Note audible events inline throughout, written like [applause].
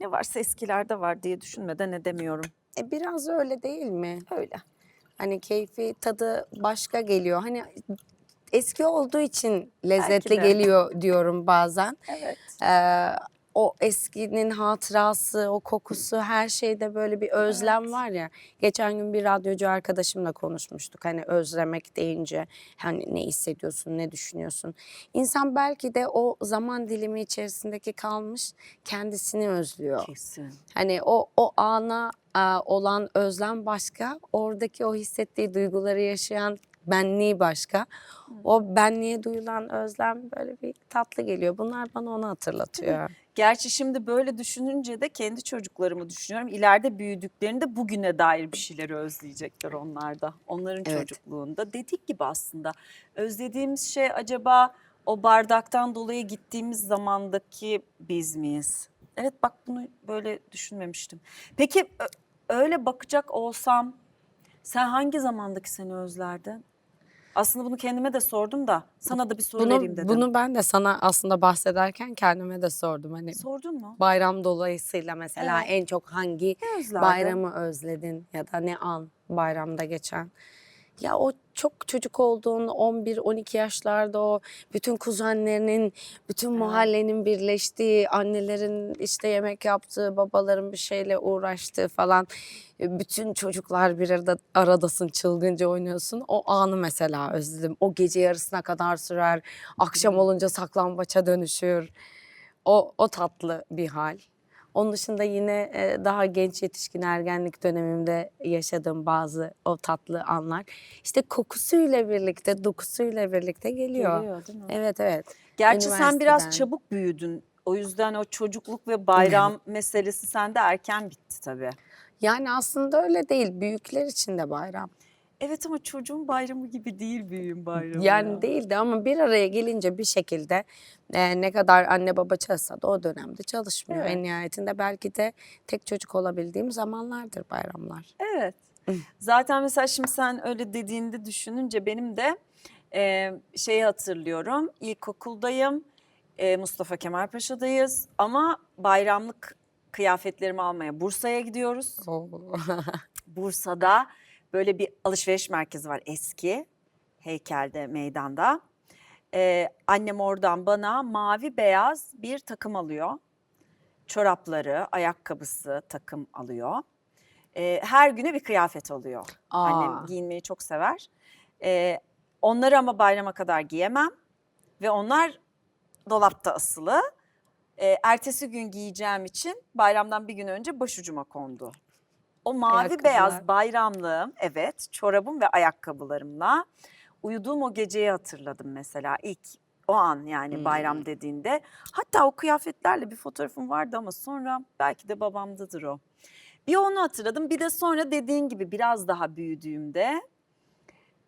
ne varsa eskilerde var diye düşünmeden edemiyorum. E biraz öyle değil mi? Öyle. Hani keyfi tadı başka geliyor. Hani eski olduğu için lezzetli de. geliyor diyorum bazen. Evet. Ee, o eskinin hatırası, o kokusu, her şeyde böyle bir özlem Evet. var ya. Geçen gün bir radyocu arkadaşımla konuşmuştuk. Hani özlemek deyince hani ne hissediyorsun, ne düşünüyorsun? İnsan belki de o zaman dilimi içerisindeki kalmış kendisini özlüyor. Kesin. Hani o o ana olan özlem başka, oradaki o hissettiği duyguları yaşayan benliği başka. O benliğe duyulan özlem böyle bir tatlı geliyor. Bunlar bana onu hatırlatıyor. Gerçi şimdi böyle düşününce de kendi çocuklarımı düşünüyorum. İleride büyüdüklerinde bugüne dair bir şeyleri özleyecekler onlar da. Onların Evet. çocukluğunda. Dediğim gibi aslında özlediğimiz şey acaba o bardaktan dolayı gittiğimiz zamandaki biz miyiz? Evet bak bunu böyle düşünmemiştim. Peki öyle bakacak olsam sen hangi zamandaki seni özlerdin? Aslında bunu kendime de sordum da sana da bir soru Bunu, vereyim dedim. bunu ben de sana aslında bahsederken kendime de sordum. Hani Sordun mu? bayram dolayısıyla mesela Evet. en çok hangi Ne özlerdin? bayramı özledin ya da ne an bayramda geçen? Ya o çok çocuk olduğun 11-12 yaşlarda o bütün kuzenlerinin, bütün mahallenin birleştiği, annelerin işte yemek yaptığı, babaların bir şeyle uğraştığı falan. e, Bütün çocuklar bir arada aradasın, çılgınca oynuyorsun. O anı mesela özledim. O gece yarısına kadar sürer, akşam olunca saklambaça dönüşür. O, o tatlı bir hal. Onun dışında yine e, daha genç yetişkin ergenlik dönemimde yaşadığım bazı o tatlı anlar. İşte kokusuyla birlikte, dokusuyla birlikte geliyor. Geliyor değil mi? Evet evet. Gerçi sen biraz çabuk büyüdün. O yüzden o çocukluk ve bayram meselesi sende erken bitti tabii. Yani aslında öyle değil. Büyükler için de bayram. Evet ama çocuğun bayramı gibi değil büyüğün bayramı. Yani ya. değildi ama bir araya gelince bir şekilde e, ne kadar anne baba çalışsa da o dönemde çalışmıyor. Evet. En nihayetinde belki de tek çocuk olabildiğim zamanlardır bayramlar. Evet. Zaten mesela şimdi sen öyle dediğinde düşününce benim de e, şeyi hatırlıyorum. İlkokuldayım. E, Mustafa Kemal Paşa'dayız ama bayramlık kıyafetlerimi almaya Bursa'ya gidiyoruz. [laughs] Bursa'da böyle bir alışveriş merkezi var eski heykelde meydanda. Ee, annem oradan bana mavi beyaz bir takım alıyor. Çorapları, ayakkabısı takım alıyor. Ee, her güne bir kıyafet alıyor. Annem Aa. giyinmeyi çok sever. Ee, onları ama bayrama kadar giyemem ve onlar dolapta asılı. Ee, ertesi gün giyeceğim için bayramdan bir gün önce başucuma kondu. O mavi beyaz bayramlığım evet çorabım ve ayakkabılarımla uyuduğum o geceyi hatırladım mesela ilk o an yani Hmm. bayram dediğinde. Hatta o kıyafetlerle bir fotoğrafım vardı ama sonra belki de babamdadır o. Bir onu hatırladım bir de sonra dediğin gibi biraz daha büyüdüğümde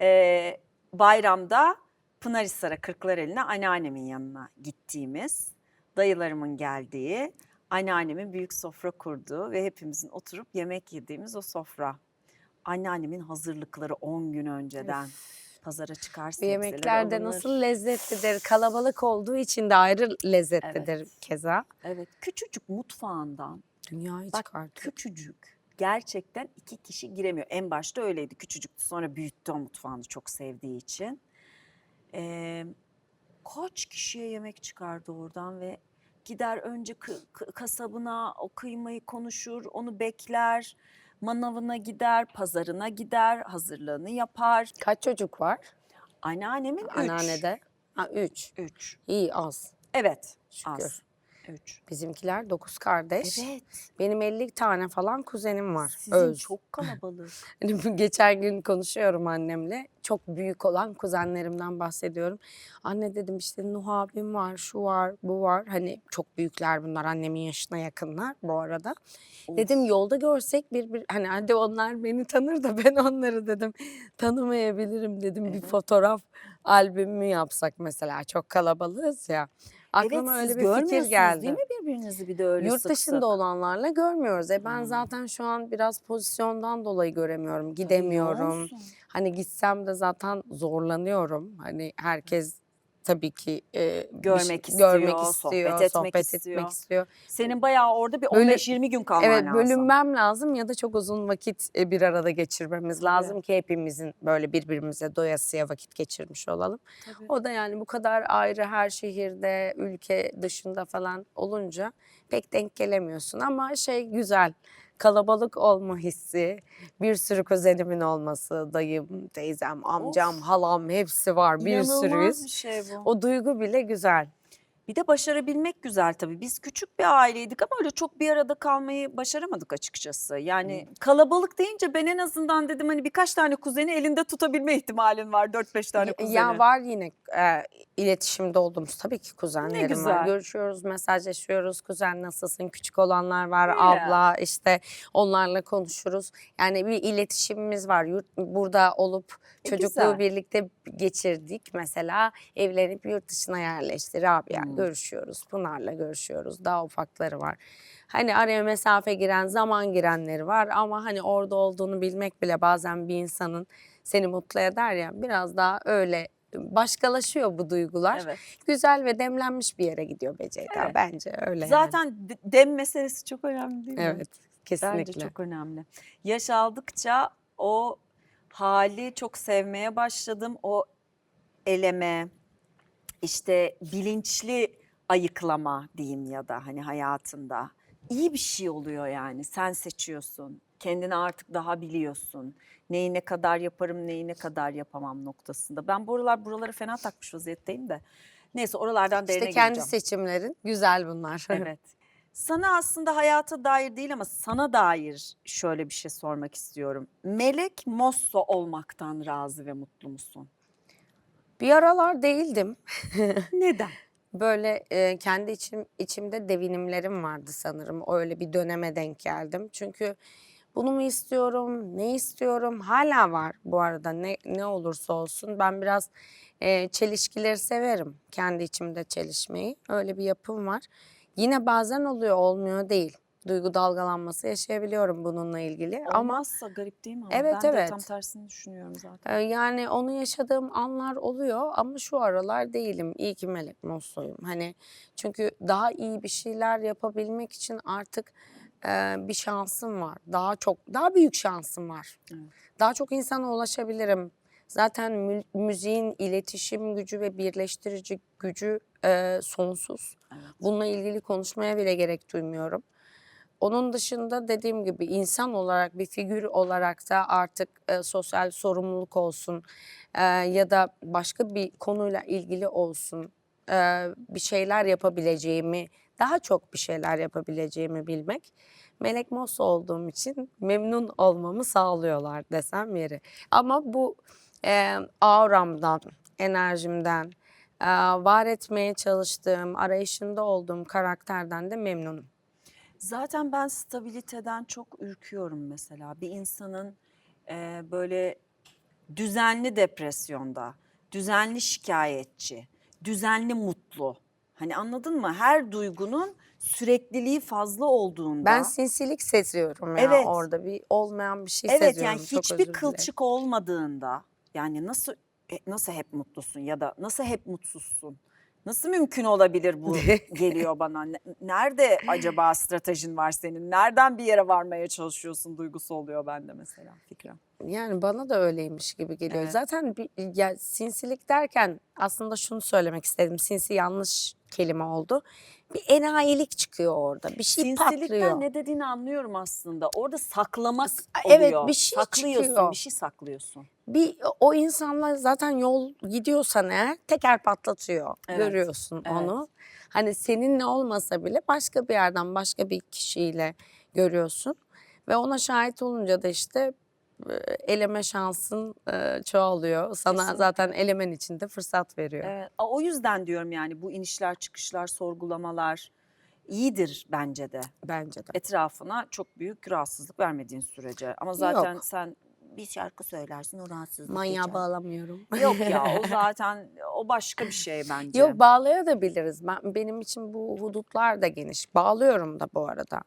e, bayramda Pınarhisar'a Kırklareli'ne anneannemin yanına gittiğimiz, dayılarımın geldiği, anneannemin büyük sofra kurduğu ve hepimizin oturup yemek yediğimiz o sofra. Anneannemin hazırlıkları 10 gün önceden pazara çıkar Bu sebzeler yemekler de nasıl lezzetlidir. Kalabalık olduğu için de ayrı lezzetlidir Evet. keza. Evet küçücük mutfağından Dünyayı Bak çıkartıyor. küçücük gerçekten iki kişi giremiyor. En başta öyleydi küçücüktü sonra büyüttü o mutfağını çok sevdiği için. Ee, kaç kişiye yemek çıkardı oradan ve gider önce kasabına o kıymayı konuşur onu bekler. Manavına gider, pazarına gider, hazırlığını yapar. Kaç çocuk var? Anneannemin üç. Anneannede? Ha, üç. Üç. İyi az. Evet. Şükür. Az. Üç. Bizimkiler dokuz kardeş. Evet. Benim 50 tane falan kuzenim var. Sizin Öz. çok kalabalık. [laughs] Hani Geçen gün konuşuyorum annemle. Çok büyük olan kuzenlerimden bahsediyorum. Anne dedim işte Nuh abim var, şu var, bu var. Hani çok büyükler bunlar. Annemin yaşına yakınlar bu arada. Dedim yolda görsek bir bir hani hadi onlar beni tanır da ben onları dedim tanımayabilirim dedim. Bir Evet. fotoğraf albümü yapsak mesela. Çok kalabalığız ya. Aklıma evet, öyle bir fikir geldi. değil mi birbirinizi bir de öyle Yurt sık dışında sık? olanlarla görmüyoruz. E ben Hmm. zaten şu an biraz pozisyondan dolayı göremiyorum. Gidemiyorum. Hani gitsem de zaten zorlanıyorum. Hani herkes tabii ki e, Görmek şey- istiyor, görmek sohbet istiyor, etmek sohbet istiyor. etmek istiyor. Senin bayağı orada bir Böyle- 15-20 gün kalman Evet lazım. bölünmem lazım ya da çok uzun vakit bir arada geçirmemiz lazım ki hepimizin böyle birbirimize doyasıya vakit geçirmiş olalım. Tabii. O da yani bu kadar ayrı her şehirde, ülke dışında falan olunca pek denk gelemiyorsun ama şey güzel. Kalabalık olma hissi, bir sürü kuzenimin olması, dayım, teyzem, amcam, Of. halam hepsi var, bir İnanılmaz sürüyüz. bir şey bu. O duygu bile güzel. Bir de başarabilmek güzel tabii. Biz küçük bir aileydik ama öyle çok bir arada kalmayı başaramadık açıkçası. Yani kalabalık deyince ben en azından dedim hani birkaç tane kuzeni elinde tutabilme ihtimalin var. 4-5 tane kuzeni. Ya var yine e, iletişimde olduğumuz tabii ki kuzenlerim güzel. var. Görüşüyoruz, mesajlaşıyoruz. Kuzen nasılsın? Küçük olanlar var, Ya. abla işte onlarla konuşuruz. Yani bir iletişimimiz var. Yurt, burada olup E, çocukluğu güzel. birlikte geçirdik. Mesela evlenip yurt dışına yerleşti Rabia. Hmm. Görüşüyoruz. Pınar'la görüşüyoruz. Daha ufakları var. Hani araya mesafe giren, zaman girenleri var ama hani orada olduğunu bilmek bile bazen bir insanın seni mutlu eder ya. Biraz daha öyle başkalaşıyor bu duygular. Evet. Güzel ve demlenmiş bir yere gidiyor Beceyda Evet. bence öyle yani. Zaten de- dem meselesi çok önemli değil mi? Evet kesinlikle. Bence çok önemli. Yaş aldıkça o hali çok sevmeye başladım. O eleme, işte bilinçli ayıklama diyeyim ya da hani hayatında. iyi bir şey oluyor yani. Sen seçiyorsun. Kendini artık daha biliyorsun. Neyi ne kadar yaparım, neyi ne kadar yapamam noktasında. Ben bu aralar buraları fena takmış vaziyetteyim de. Neyse oralardan derine İşte kendi gireceğim. seçimlerin güzel bunlar. [laughs] Evet. Sana aslında hayata dair değil ama sana dair şöyle bir şey sormak istiyorum. Melek Mosso olmaktan razı ve mutlu musun? Bir aralar değildim. Neden? [laughs] Böyle e, kendi içim içimde devinimlerim vardı sanırım. Öyle bir döneme denk geldim. Çünkü bunu mu istiyorum, ne istiyorum? Hala var bu arada ne ne olursa olsun. Ben biraz e, çelişkileri severim. Kendi içimde çelişmeyi. Öyle bir yapım var. Yine bazen oluyor, olmuyor değil. Duygu dalgalanması yaşayabiliyorum bununla ilgili. Ama Olmazsa garip değil mi? Ama Evet, ben de evet. tam tersini düşünüyorum zaten. Ee, Yani onu yaşadığım anlar oluyor ama şu aralar değilim. İyi ki Melek Mosso'yum. Hani çünkü daha iyi bir şeyler yapabilmek için artık e, bir şansım var. Daha çok, daha büyük şansım var. Evet. Daha çok insana ulaşabilirim. Zaten mü- müziğin iletişim gücü ve birleştirici gücü e, sonsuz. Evet. Bununla ilgili konuşmaya bile gerek duymuyorum. Onun dışında dediğim gibi insan olarak bir figür olarak da artık e, sosyal sorumluluk olsun e, ya da başka bir konuyla ilgili olsun e, bir şeyler yapabileceğimi, daha çok bir şeyler yapabileceğimi bilmek Melek Mosso olduğum için memnun olmamı sağlıyorlar desem yeri. Ama bu e, auramdan, enerjimden, e, var etmeye çalıştığım, arayışında olduğum karakterden de memnunum. Zaten ben stabiliteden çok ürküyorum mesela. Bir insanın e, böyle düzenli depresyonda, düzenli şikayetçi, düzenli mutlu. Hani anladın mı? Her duygunun sürekliliği fazla olduğunda. Ben sinsilik seziyorum ya Evet. orada bir olmayan bir şey Evet seziyorum. yani Çok hiçbir kılçık olmadığında yani nasıl e, nasıl hep mutlusun ya da nasıl hep mutsuzsun? Nasıl mümkün olabilir bu [laughs] geliyor bana. Ne- Nerede acaba stratejin var senin? Nereden bir yere varmaya çalışıyorsun duygusu oluyor bende mesela Fikrem. Yani bana da öyleymiş gibi geliyor. Evet. Zaten bir, ya sinsilik derken aslında şunu söylemek istedim. Sinsi yanlış kelime oldu. Bir enayilik çıkıyor orada. Bir şey Sinsilikten patlıyor. ne dediğini anlıyorum aslında. Orada saklamak evet, oluyor. bir şey Saklıyorsun, çıkıyor. bir şey saklıyorsun. Bir o insanla zaten yol gidiyorsan eğer teker patlatıyor. Evet, Görüyorsun evet. onu. Hani seninle olmasa bile başka bir yerden başka bir kişiyle görüyorsun. Ve ona şahit olunca da işte e, eleme şansın e, çoğalıyor. Sana Kesinlikle. zaten elemen için de fırsat veriyor. Evet. O yüzden diyorum yani bu inişler çıkışlar, sorgulamalar iyidir bence de. Bence de. Etrafına çok büyük rahatsızlık vermediğin sürece. Ama zaten Yok. sen bir şarkı söylersin o rahatsızlık Manyağa geçer. bağlamıyorum. Yok ya o [laughs] zaten o başka bir şey bence. Yok bağlayabiliriz. Ben, benim için bu hudutlar da geniş. Bağlıyorum da bu arada.